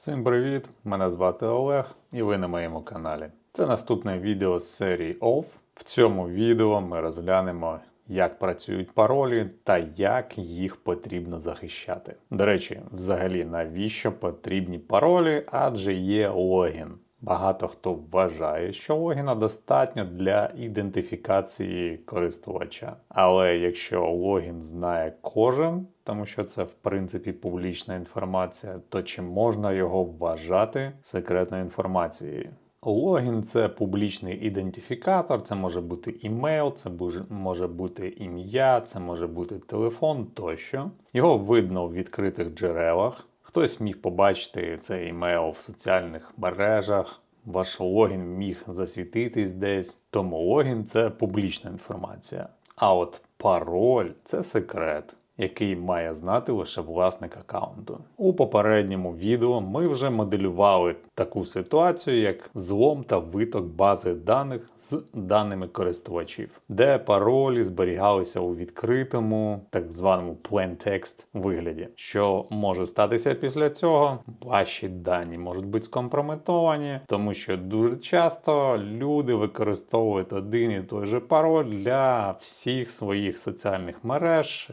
Всім привіт! Мене звати Олег і ви на моєму каналі. Це наступне відео з серії OFF. В цьому відео ми розглянемо, як працюють паролі та як їх потрібно захищати. До речі, взагалі, навіщо потрібні паролі, адже є логін. Багато хто вважає, що логіна достатньо для ідентифікації користувача. Але якщо логін знає кожен, тому що це в принципі публічна інформація, то чи можна його вважати секретною інформацією? Логін це публічний ідентифікатор, це може бути імейл, це може бути ім'я, це може бути телефон тощо. Його видно в відкритих джерелах. Хтось міг побачити цей імейл в соціальних мережах. Ваш логін міг засвітитись десь, тому логін це публічна інформація. А от пароль це секрет, який має знати лише власник аккаунту. У попередньому відео ми вже моделювали таку ситуацію, як злом та виток бази даних з даними користувачів, де паролі зберігалися у відкритому, так званому plain вигляді. Що може статися після цього? Ваші дані можуть бути скомпрометовані, тому що дуже часто люди використовують один і той же пароль для всіх своїх соціальних мереж,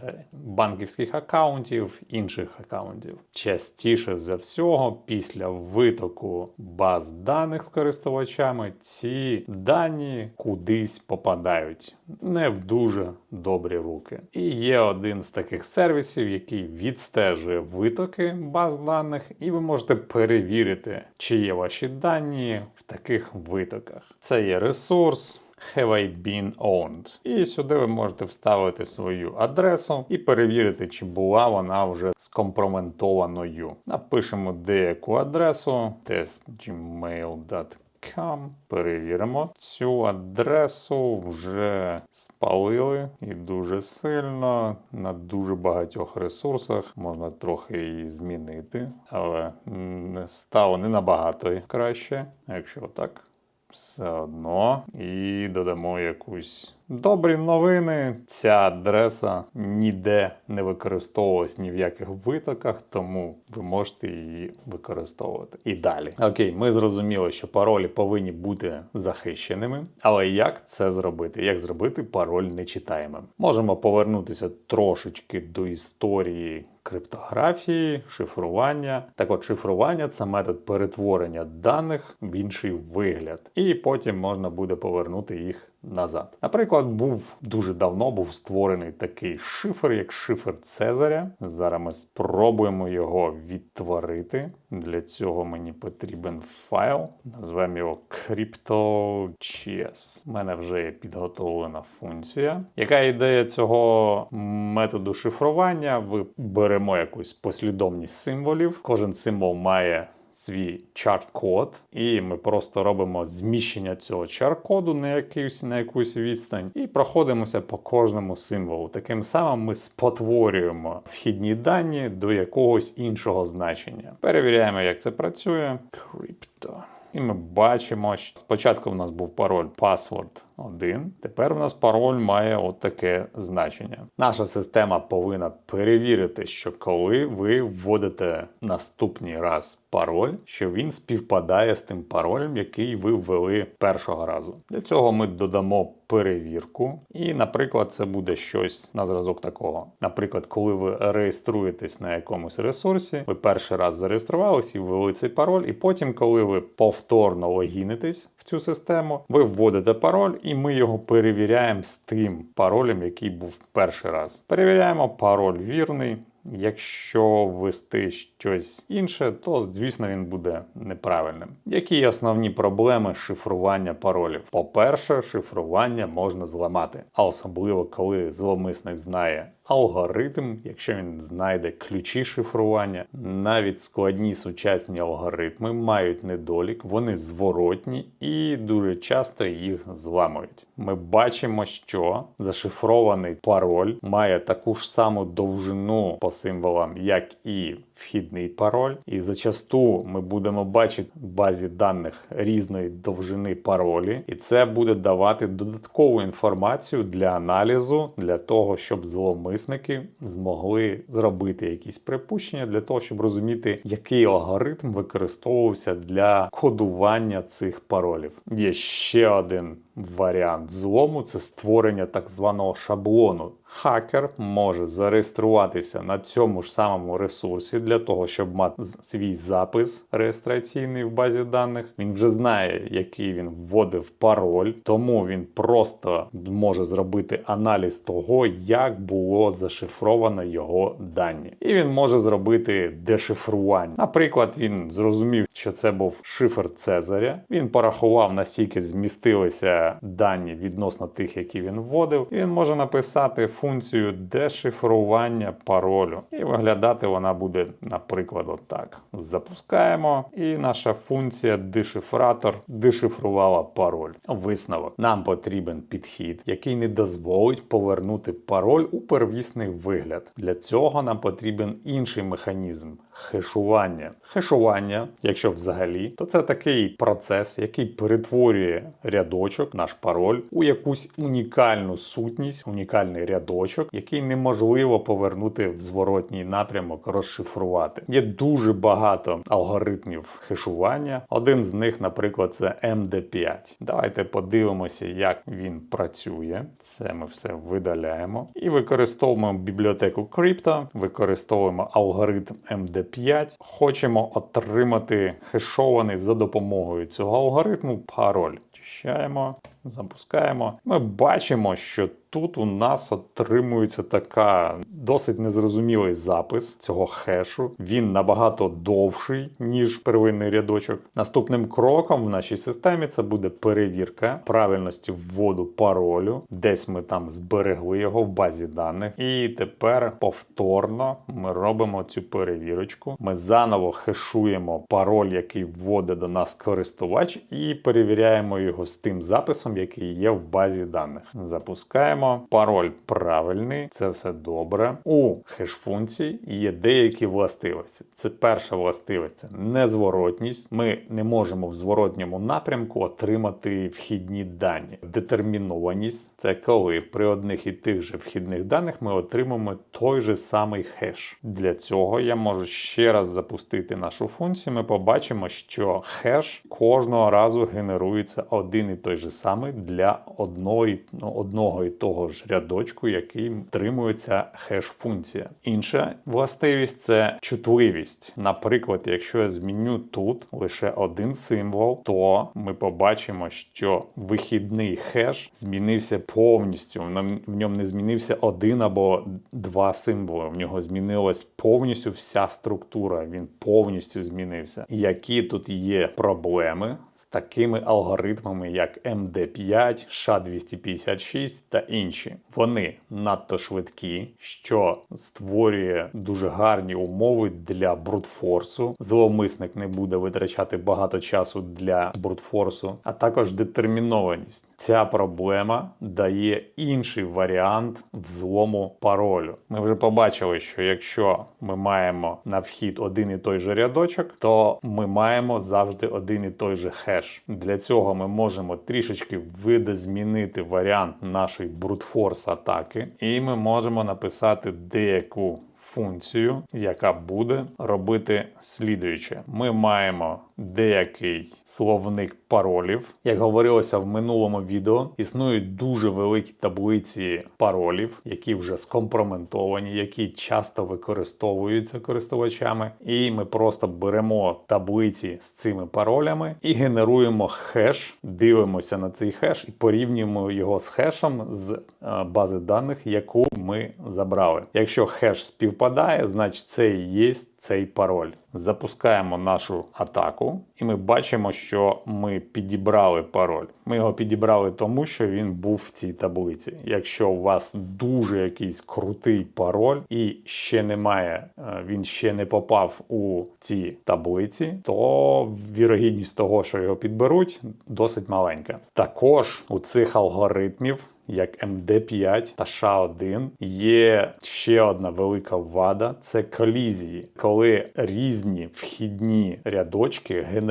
банківських акаунтів, інших акаунтів. Частіше за всього, після витоку баз даних з користувачами, ці дані кудись попадають не в дуже добрі руки. І є один з таких сервісів, який відстежує витоки баз даних, і ви можете перевірити, чи є ваші дані в таких витоках. Це є ресурс. Have I been owned? І сюди ви можете вставити свою адресу і перевірити, чи була вона вже скомпроментованою. Напишемо деяку адресу testgmail.com. Перевіримо. Цю адресу вже спалили і дуже сильно на дуже багатьох ресурсах. Можна трохи її змінити, але не стало не набагато краще, якщо так все одно. І додамо якусь добрі новини. Ця адреса ніде не використовувалась ні в яких витоках, тому ви можете її використовувати. І далі. Окей, ми зрозуміли, що паролі повинні бути захищеними. Але як це зробити? Як зробити пароль нечитаємим? Можемо повернутися трошечки до історії криптографії, шифрування. Так от шифрування це метод перетворення даних в інший вигляд, і потім можна буде повернути їх. Назад. Наприклад, був дуже давно був створений такий шифр, як шифр Цезаря. Зараз ми спробуємо його відтворити. Для цього мені потрібен файл. Назвемо його CryptoChess. У мене вже є підготовлена функція. Яка ідея цього методу шифрування? Ви беремо якусь послідовність символів. Кожен символ має свій чарт-код, і ми просто робимо зміщення цього чар-коду на якусь, на якусь відстань і проходимося по кожному символу. Таким самим ми спотворюємо вхідні дані до якогось іншого значення. Перевіряємо, як це працює. Crypto. І ми бачимо, що спочатку в нас був пароль password 1, тепер в нас пароль має от таке значення. Наша система повинна перевірити, що коли ви вводите наступний раз пароль, що він співпадає з тим паролем, який ви ввели першого разу. Для цього ми додамо перевірку, і, наприклад, це буде щось на зразок такого. Наприклад, коли ви реєструєтесь на якомусь ресурсі, ви перший раз зареєструвались і ввели цей пароль, і потім, коли ви повторно логінитесь в цю систему, ви вводите пароль, і ми його перевіряємо з тим паролем, який був перший раз. Перевіряємо пароль вірний. Якщо ввести щось інше, то звісно він буде неправильним. Які основні проблеми шифрування паролів? По-перше, шифрування можна зламати, а особливо коли зловмисник знає алгоритм, якщо він знайде ключі шифрування, навіть складні сучасні алгоритми мають недолік, вони зворотні і дуже часто їх зламують. Ми бачимо, що зашифрований пароль має таку ж саму довжину по символам, як і вхідний пароль, і зачасту ми будемо бачити в базі даних різної довжини паролі, і це буде давати додаткову інформацію для аналізу, для того, щоб зловмисники змогли зробити якісь припущення для того, щоб розуміти, який алгоритм використовувався для кодування цих паролів. Є ще один варіант злому це створення так званого шаблону. Хакер може зареєструватися на цьому ж самому ресурсі для того, щоб мати свій запис реєстраційний в базі даних. Він вже знає, який він вводив пароль, тому він просто може зробити аналіз того, як було зашифровано його дані. І він може зробити дешифрування. Наприклад, він зрозумів, що це був шифр Цезаря. Він порахував, наскільки змістилися дані відносно тих, які він вводив. І він може написати функцію дешифрування паролю. І виглядати вона буде, наприклад, отак. Запускаємо, і наша функція дешифратор дешифрувала пароль. Висновок. Нам потрібен підхід, який не дозволить повернути пароль у первісний вигляд. Для цього нам потрібен інший механізм хешування. Хешування, якщо взагалі, то це такий процес, який перетворює рядочок, наш пароль, у якусь унікальну сутність, унікальний рядочок, який неможливо повернути в зворотній напрямок, розшифрувати. Є дуже багато алгоритмів хешування. Один з них, наприклад, це MD5. Давайте подивимося, як він працює. Це ми все видаляємо і використовуємо бібліотеку Crypto, використовуємо алгоритм MD5. Хочемо отримати хешований за допомогою цього алгоритму пароль. Очищаємо, запускаємо. Ми бачимо, що тут у нас отримується така досить незрозумілий запис цього хешу. Він набагато довший, ніж первинний рядочок. Наступним кроком в нашій системі це буде перевірка правильності вводу паролю. Десь ми там зберегли його в базі даних. І тепер повторно ми робимо цю перевірочку. Ми заново хешуємо пароль, який вводить до нас користувач, і перевіряємо його з тим записом, який є в базі даних. Запускаємо. Пароль правильний, це все добре. У хеш-функції є деякі властивості. Це перша властивість це незворотність. Ми не можемо в зворотньому напрямку отримати вхідні дані. Детермінованість це коли при одних і тих же вхідних даних ми отримаємо той же самий хеш. Для цього я можу ще раз запустити нашу функцію. Ми побачимо, що хеш кожного разу генерується один і той же самий для одного, і- ну, одного і того ж рядочку, який втримується хеш-функція. Інша властивість це чутливість. Наприклад, якщо я зміню тут лише один символ, то ми побачимо, що вихідний хеш змінився повністю. В ньому не змінився один або два символи. В нього змінилась повністю вся структура. Він повністю змінився. Які тут є проблеми з такими алгоритмами, як MD5, SHA-256 та інші. Вони надто швидкі, що створює дуже гарні умови для брутфорсу. Зловмисник не буде витрачати багато часу для брутфорсу, а також детермінованість. Ця проблема дає інший варіант взлому паролю. Ми вже побачили, що якщо ми маємо на вхід один і той же рядочок, то ми маємо завжди один і той же хеш. Для цього ми можемо трішечки видозмінити варіант нашої брутфорс атаки, і ми можемо написати деяку функцію, яка буде робити слідуюче. Ми маємо деякий словник паролів. Як говорилося в минулому відео, існують дуже великі таблиці паролів, які вже скомпроментовані, які часто використовуються користувачами. І ми просто беремо таблиці з цими паролями і генеруємо хеш, дивимося на цей хеш і порівнюємо його з хешем з е, бази даних, яку ми забрали. Якщо хеш співпадає, значить це і є цей пароль. Запускаємо нашу атаку, Japon і ми бачимо, що ми підібрали пароль. Ми його підібрали тому, що він був в цій таблиці. Якщо у вас дуже якийсь крутий пароль і ще немає, е, він ще не попав у ці таблиці, то вірогідність того, що його підберуть, досить маленька. Також у цих алгоритмів як MD5 та SHA-1. Є ще одна велика вада це колізії, коли різні вхідні рядочки генерують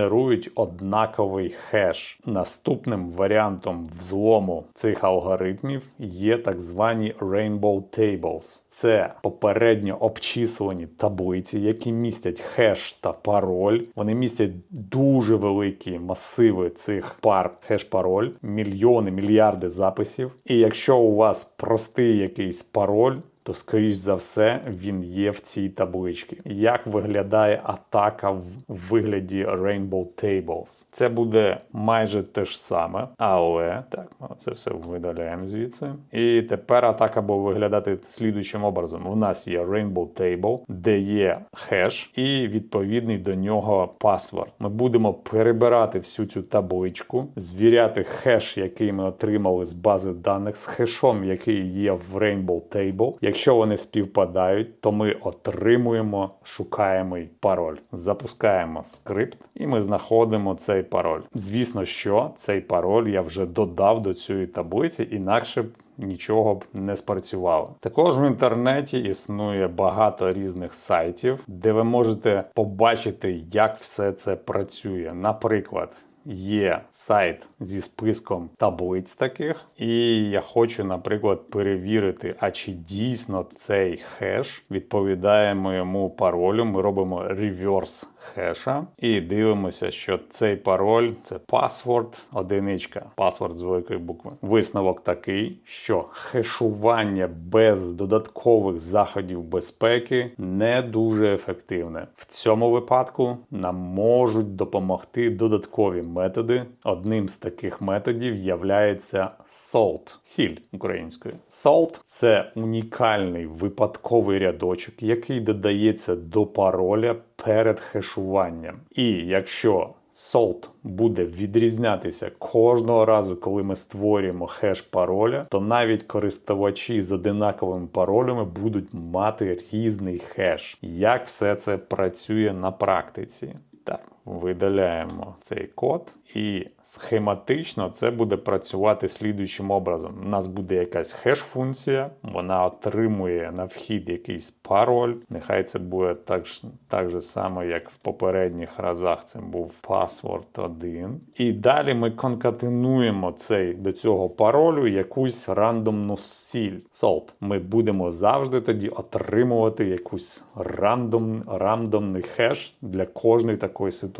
однаковий хеш. Наступним варіантом взлому цих алгоритмів є так звані Rainbow Tables. Це попередньо обчислені таблиці, які містять хеш та пароль. Вони містять дуже великі масиви цих пар хеш-пароль, мільйони, мільярди записів. І якщо у вас простий якийсь пароль, то скоріш за все він є в цій табличці. Як виглядає атака в вигляді Rainbow Tables? Це буде майже те ж саме, але так, ми це все видаляємо звідси. І тепер атака буде виглядати слідуючим образом: у нас є Rainbow Table, де є хеш, і відповідний до нього паспорт. Ми будемо перебирати всю цю табличку, звіряти хеш, який ми отримали з бази даних, з хешом, який є в Rainbow Table. Якщо вони співпадають, то ми отримуємо шукаємий пароль. Запускаємо скрипт, і ми знаходимо цей пароль. Звісно, що цей пароль я вже додав до цієї таблиці, інакше б нічого б не спрацювало. Також в інтернеті існує багато різних сайтів, де ви можете побачити, як все це працює. Наприклад. Є сайт зі списком таблиць таких, і я хочу, наприклад, перевірити, а чи дійсно цей хеш відповідає моєму паролю. Ми робимо реверс хеша і дивимося, що цей пароль це паспорт, одиничка, паспорт з великої букви. Висновок такий, що хешування без додаткових заходів безпеки не дуже ефективне. В цьому випадку нам можуть допомогти додаткові методи. Одним з таких методів являється SALT, сіль українською. SALT – це унікальний випадковий рядочок, який додається до пароля перед хешуванням. І якщо Salt буде відрізнятися кожного разу, коли ми створюємо хеш пароля, то навіть користувачі з одинаковими паролями будуть мати різний хеш. Як все це працює на практиці? Так, видаляємо цей код, і схематично це буде працювати слідуючим образом. У нас буде якась хеш-функція, вона отримує на вхід якийсь пароль. Нехай це буде так, так же само, як в попередніх разах. Це був паспорт 1. І далі ми конкатенуємо цей до цього паролю якусь рандомну сіль. Salt. Ми будемо завжди тоді отримувати якусь рандом, рандомний хеш для кожної такої ситуації.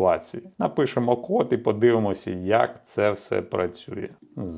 Напишемо код і подивимося, як це все працює.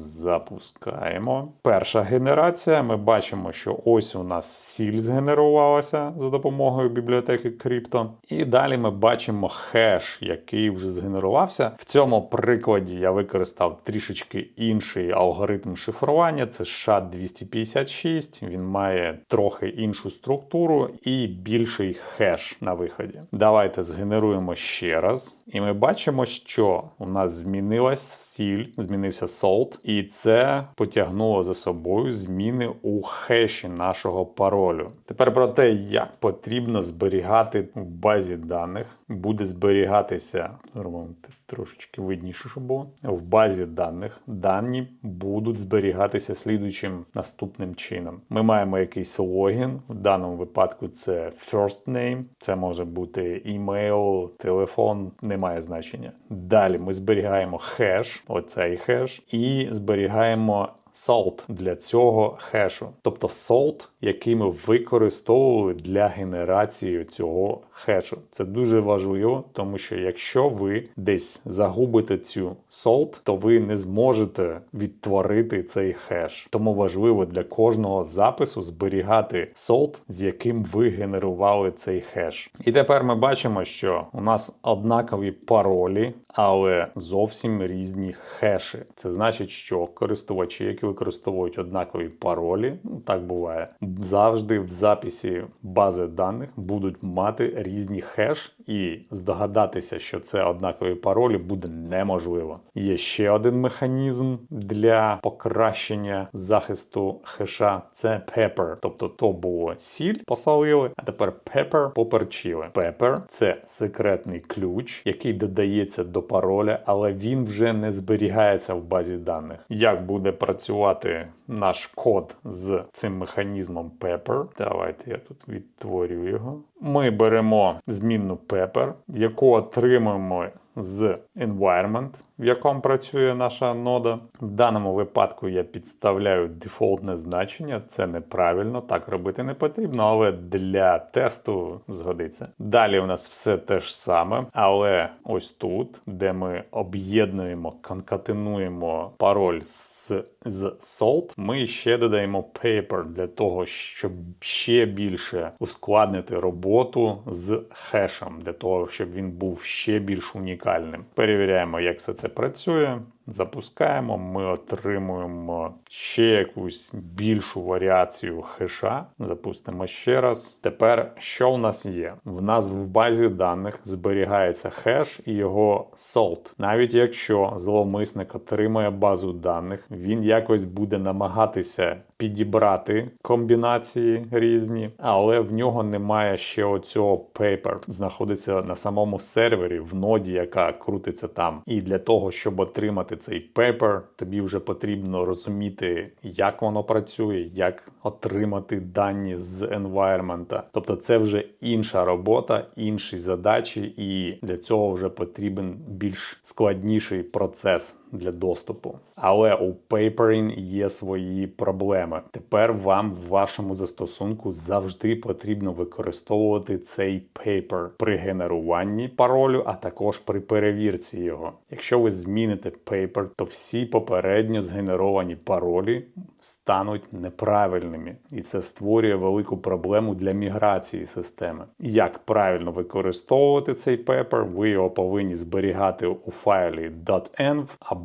Запускаємо. Перша генерація. Ми бачимо, що ось у нас сіль згенерувалася за допомогою бібліотеки Crypto. І далі ми бачимо хеш, який вже згенерувався. В цьому прикладі я використав трішечки інший алгоритм шифрування. Це SHA-256. Він має трохи іншу структуру і більший хеш на виході. Давайте згенеруємо ще раз. І ми бачимо, що у нас змінилась сіль, змінився солт, і це потягнуло за собою зміни у хеші нашого паролю. Тепер про те, як потрібно зберігати в базі даних, буде зберігатися трошечки видніше, щоб було. В базі даних дані будуть зберігатися слідуючим наступним чином. Ми маємо якийсь логін. В даному випадку це first name, це може бути імейл, телефон, немає значення. Далі ми зберігаємо хеш, оцей хеш, і зберігаємо salt для цього хешу. Тобто salt, який ми використовували для генерації цього хешу. Це дуже важливо, тому що якщо ви десь загубите цю salt, то ви не зможете відтворити цей хеш. Тому важливо для кожного запису зберігати salt, з яким ви генерували цей хеш. І тепер ми бачимо, що у нас однакові паролі, але зовсім різні хеші. Це значить, що користувачі, які використовують однакові паролі, ну так буває, завжди в записі бази даних будуть мати різні хеш, і здогадатися, що це однакові паролі, буде неможливо. Є ще один механізм для покращення захисту хеша це pepper. Тобто то було сіль посолили, а тепер pepper поперчили. Pepper – це секретний ключ, який додається до пароля, але він вже не зберігається в базі даних. Як буде працювати? Працювати наш код з цим механізмом Pepper. Давайте я тут відтворю його. Ми беремо змінну Pepper, яку отримуємо з environment, в якому працює наша нода. В даному випадку я підставляю дефолтне значення. Це неправильно, так робити не потрібно, але для тесту згодиться. Далі у нас все те ж саме, але ось тут, де ми об'єднуємо, конкатенуємо пароль з, з salt, ми ще додаємо paper для того, щоб ще більше ускладнити роботу з хешем, для того, щоб він був ще більш унікальним. Перевіряємо, як все це працює. Запускаємо, ми отримуємо ще якусь більшу варіацію хеша. Запустимо ще раз. Тепер що в нас є? В нас в базі даних зберігається хеш і його salt. Навіть якщо зловмисник отримує базу даних, він якось буде намагатися підібрати комбінації різні, але в нього немає ще оцього paper. Знаходиться на самому сервері в ноді, яка крутиться там. І для того, щоб отримати цей пепер, тобі вже потрібно розуміти, як воно працює, як отримати дані з environment. Тобто це вже інша робота, інші задачі, і для цього вже потрібен більш складніший процес для доступу. Але у Papering є свої проблеми. Тепер вам в вашому застосунку завжди потрібно використовувати цей paper при генеруванні паролю, а також при перевірці його. Якщо ви зміните paper, то всі попередньо згенеровані паролі стануть неправильними, і це створює велику проблему для міграції системи. Як правильно використовувати цей paper, ви його повинні зберігати у файлі .env або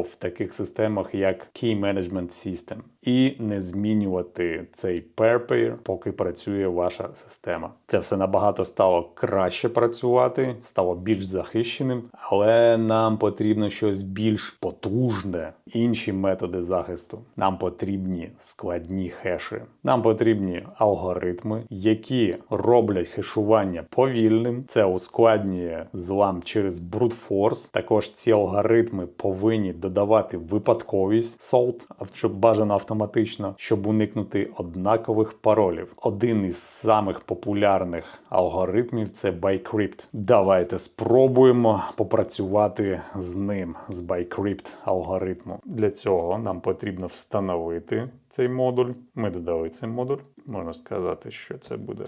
в таких системах, як Key Management System, і не змінювати цей paper, поки працює ваша система. Це все набагато стало краще працювати, стало більш захищеним, але нам потрібно щось більш потужне, інші методи захисту. Нам потрібні складні хеші. Нам потрібні алгоритми, які роблять хешування повільним. Це ускладнює злам через force. Також ці алгоритми повинні додавати випадковість salt, щоб бажано автоматично, щоб уникнути однакових паролів. Один із самих популярних алгоритмів це Bicrypt. Давайте спробуємо попрацювати з ним, з Bicrypt алгоритму. Для цього нам потрібно встановити цей модуль. Ми додали цей модуль. Можна сказати, що це буде.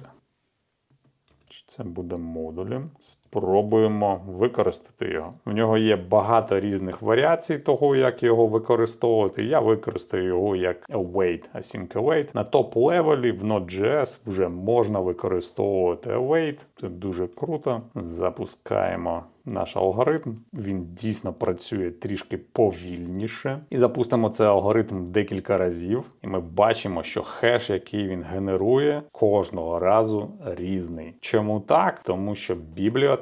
Це буде модулем. Спробуємо використати його. В нього є багато різних варіацій того, як його використовувати. Я використаю його як await, async await. На топ левелі в Node.js вже можна використовувати await. Це дуже круто. Запускаємо наш алгоритм. Він дійсно працює трішки повільніше. І запустимо цей алгоритм декілька разів. І ми бачимо, що хеш, який він генерує, кожного разу різний. Чому так? Тому що бібліотека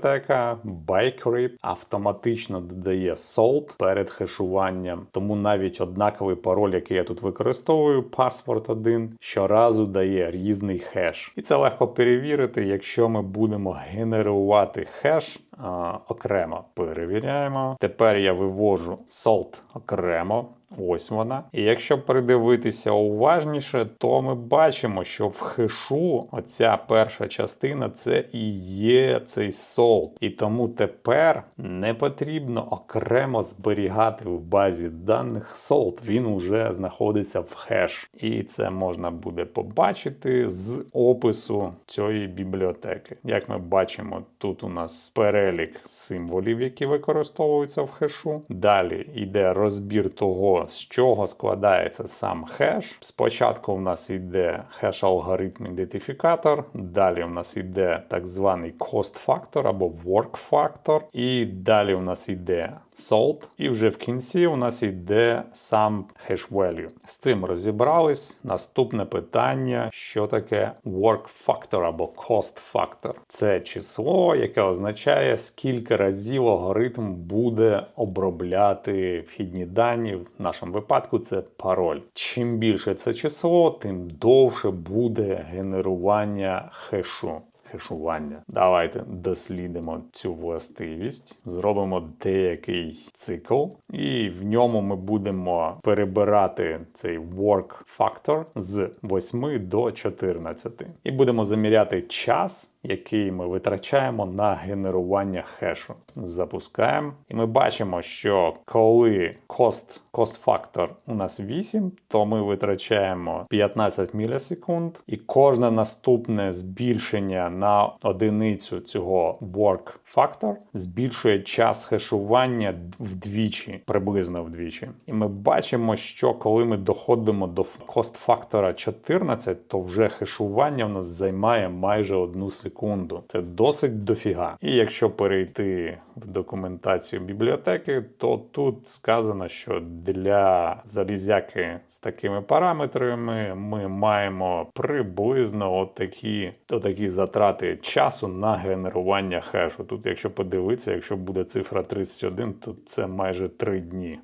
Bicrypt автоматично додає salt перед хешуванням. Тому навіть однаковий пароль, який я тут використовую, password 1, щоразу дає різний хеш. І це легко перевірити, якщо ми будемо генерувати хеш а, окремо. Перевіряємо. Тепер я вивожу salt окремо. Ось вона. І якщо придивитися уважніше, то ми бачимо, що в хешу оця перша частина це і є цей солд. І тому тепер не потрібно окремо зберігати в базі даних солд. Він уже знаходиться в хеш. І це можна буде побачити з опису цієї бібліотеки. Як ми бачимо, тут у нас перелік символів, які використовуються в хешу. Далі йде розбір того з чого складається сам хеш. Спочатку в нас йде хеш-алгоритм-ідентифікатор, далі в нас йде так званий cost factor або work factor, і далі у нас йде salt, і вже в кінці у нас йде сам hash value. З цим розібрались. Наступне питання: що таке work factor або cost factor? Це число, яке означає, скільки разів алгоритм буде обробляти вхідні дані. В нашому випадку це пароль. Чим більше це число, тим довше буде генерування хешу. Хешування. Давайте дослідимо цю властивість, зробимо деякий цикл, і в ньому ми будемо перебирати цей work factor з 8 до 14. І будемо заміряти час, який ми витрачаємо на генерування хешу. Запускаємо, і ми бачимо, що коли cost, factor у нас 8, то ми витрачаємо 15 мілісекунд, і кожне наступне збільшення на одиницю цього work factor збільшує час хешування вдвічі, приблизно вдвічі. І ми бачимо, що коли ми доходимо до cost фактора 14, то вже хешування в нас займає майже одну секунду. Це досить дофіга. І якщо перейти в документацію бібліотеки, то тут сказано, що для залізяки з такими параметрами ми маємо приблизно отакі, отакі затрати часу на генерування хешу. Тут, якщо подивитися, якщо буде цифра 31, то це майже 3 дні.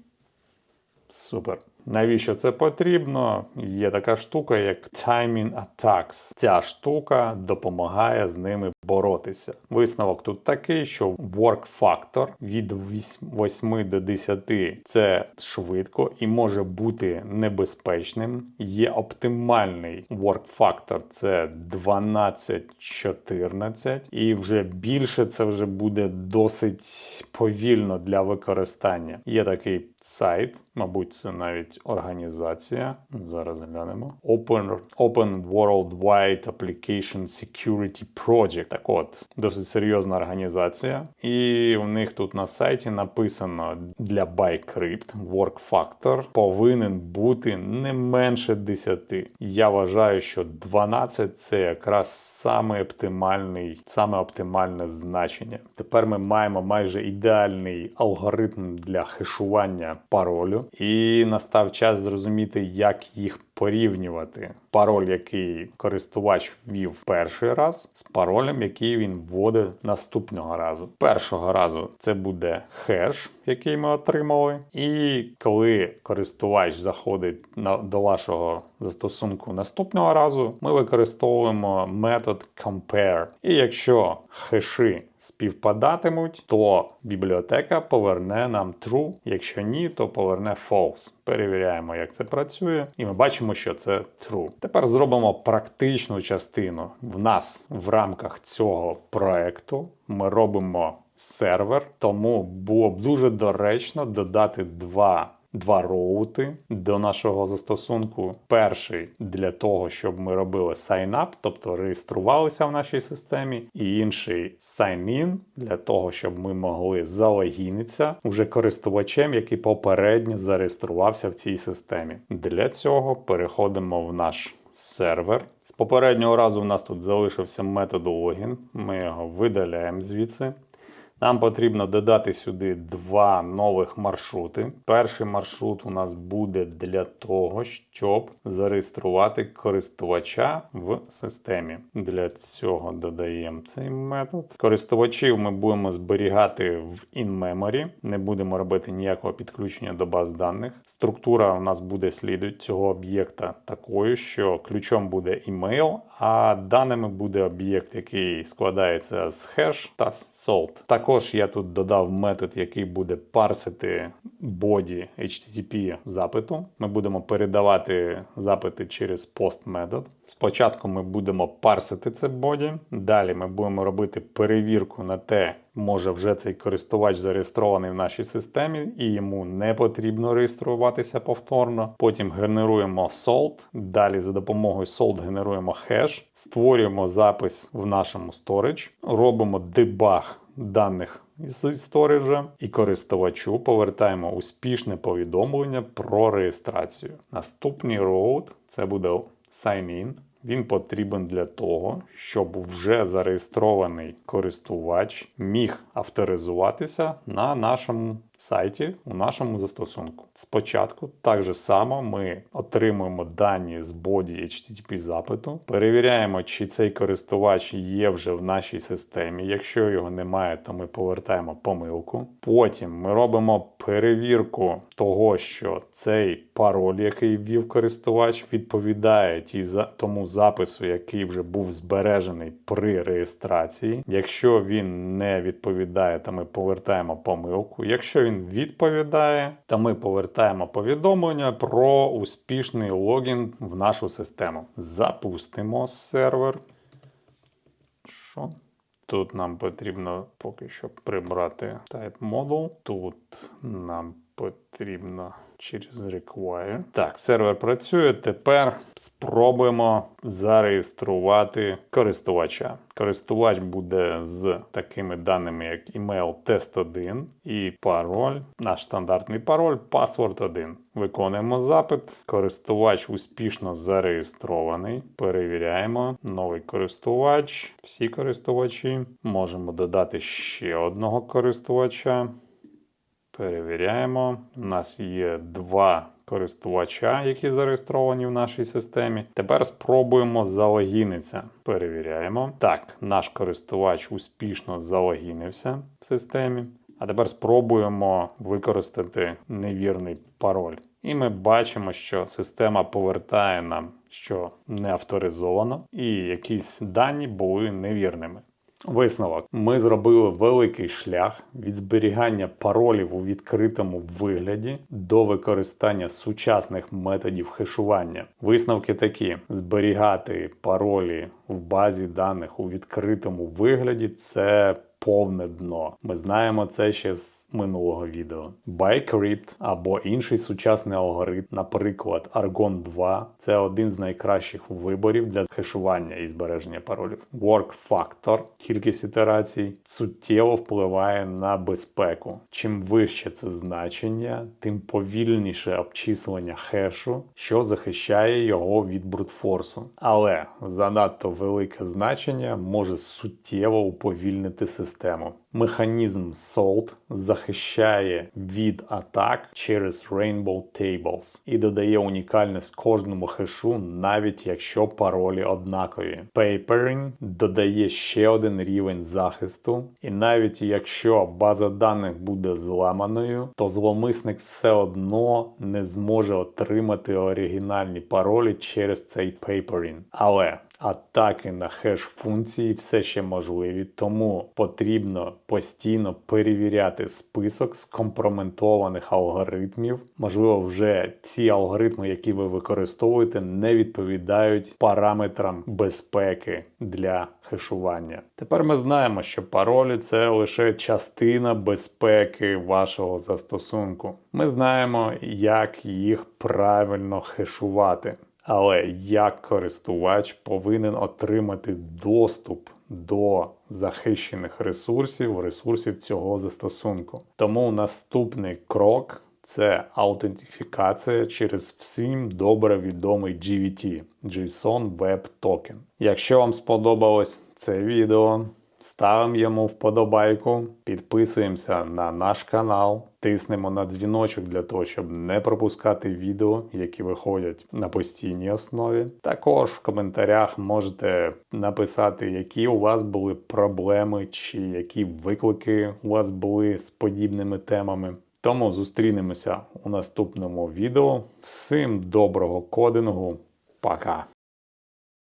Супер. Навіщо це потрібно? Є така штука, як timing attacks. Ця штука допомагає з ними боротися. Висновок тут такий, що work factor від 8 до 10 це швидко і може бути небезпечним. Є оптимальний work factor це 12-14, і вже більше це вже буде досить повільно для використання. Є такий сайт, мабуть, це навіть організація. Зараз глянемо. Open, Open Worldwide Application Security Project. Так от, досить серйозна організація. І у них тут на сайті написано для ByCrypt Work Factor повинен бути не менше 10. Я вважаю, що 12 це якраз саме оптимальний, саме оптимальне значення. Тепер ми маємо майже ідеальний алгоритм для хешування паролю, і настав час зрозуміти, як їх порівнювати. Пароль, який користувач ввів перший раз, з паролем, який він вводить наступного разу. Першого разу це буде хеш, який ми отримали. І коли користувач заходить на, до вашого застосунку наступного разу, ми використовуємо метод compare. І якщо хеші співпадатимуть, то бібліотека поверне нам true. Якщо ні, то поверне false. Перевіряємо, як це працює, і ми бачимо, що це true. Тепер зробимо практичну частину. В нас в рамках цього проекту ми робимо сервер, тому було б дуже доречно додати два. Два роути до нашого застосунку. Перший для того, щоб ми робили sign-up, тобто реєструвалися в нашій системі, і інший sign-in для того, щоб ми могли залогінитися уже користувачем, який попередньо зареєструвався в цій системі. Для цього переходимо в наш сервер. З попереднього разу у нас тут залишився метод логін. Ми його видаляємо звідси. Нам потрібно додати сюди два нових маршрути. Перший маршрут у нас буде для того, щоб зареєструвати користувача в системі. Для цього додаємо цей метод. Користувачів ми будемо зберігати в in-memory, не будемо робити ніякого підключення до баз даних. Структура у нас буде слідувати цього об'єкта такою, що ключом буде email, а даними буде об'єкт, який складається з хеш та salt. Також я тут додав метод, який буде парсити боді HTTP запиту. Ми будемо передавати запити через post метод. Спочатку ми будемо парсити це боді. Далі ми будемо робити перевірку на те, може вже цей користувач зареєстрований в нашій системі, і йому не потрібно реєструватися повторно. Потім генеруємо salt. Далі за допомогою salt генеруємо хеш, створюємо запис в нашому storage, робимо дебаг даних із сторіджа і користувачу повертаємо успішне повідомлення про реєстрацію. Наступний роут це буде sign-in. Він потрібен для того, щоб вже зареєстрований користувач міг авторизуватися на нашому сайті у нашому застосунку. Спочатку так же само ми отримуємо дані з боді HTTP запиту, перевіряємо, чи цей користувач є вже в нашій системі. Якщо його немає, то ми повертаємо помилку. Потім ми робимо перевірку того, що цей пароль, який ввів користувач, відповідає тій тому запису, який вже був збережений при реєстрації. Якщо він не відповідає, то ми повертаємо помилку. Якщо він відповідає, та ми повертаємо повідомлення про успішний логін в нашу систему. Запустимо сервер. Що? Тут нам потрібно поки що прибрати type model. Тут нам потрібно через require. Так, сервер працює. Тепер спробуємо зареєструвати користувача. Користувач буде з такими даними, як email test1 і пароль, наш стандартний пароль, password 1. Виконуємо запит. Користувач успішно зареєстрований. Перевіряємо. Новий користувач. Всі користувачі. Можемо додати ще одного користувача. Перевіряємо. У нас є два користувача, які зареєстровані в нашій системі. Тепер спробуємо залогінитися. Перевіряємо. Так, наш користувач успішно залогінився в системі. А тепер спробуємо використати невірний пароль. І ми бачимо, що система повертає нам, що не авторизовано, і якісь дані були невірними. Висновок: ми зробили великий шлях від зберігання паролів у відкритому вигляді до використання сучасних методів хешування. Висновки такі: зберігати паролі в базі даних у відкритому вигляді це. Повне дно. Ми знаємо це ще з минулого відео. Bicrypt або інший сучасний алгоритм, наприклад, Argon 2, це один з найкращих виборів для хешування і збереження паролів. Work Factor, кількість ітерацій, суттєво впливає на безпеку. Чим вище це значення, тим повільніше обчислення хешу, що захищає його від брутфорсу. Але занадто велике значення може суттєво уповільнити систему. Механізм SALT захищає від атак через Rainbow Tables і додає унікальність кожному хешу, навіть якщо паролі однакові. Papering додає ще один рівень захисту, і навіть якщо база даних буде зламаною, то зловмисник все одно не зможе отримати оригінальні паролі через цей papering. Але Атаки на хеш функції все ще можливі, тому потрібно постійно перевіряти список скомпроментованих алгоритмів. Можливо, вже ці алгоритми, які ви використовуєте, не відповідають параметрам безпеки для хешування. Тепер ми знаємо, що паролі це лише частина безпеки вашого застосунку. Ми знаємо, як їх правильно хешувати. Але як користувач повинен отримати доступ до захищених ресурсів, ресурсів цього застосунку. Тому наступний крок це аутентифікація через всім добре відомий GVT JSON Web Token. Якщо вам сподобалось це відео, ставимо йому вподобайку, підписуємося на наш канал, тиснемо на дзвіночок для того, щоб не пропускати відео, які виходять на постійній основі. Також в коментарях можете написати, які у вас були проблеми чи які виклики у вас були з подібними темами. Тому зустрінемося у наступному відео. Всім доброго кодингу. Пока!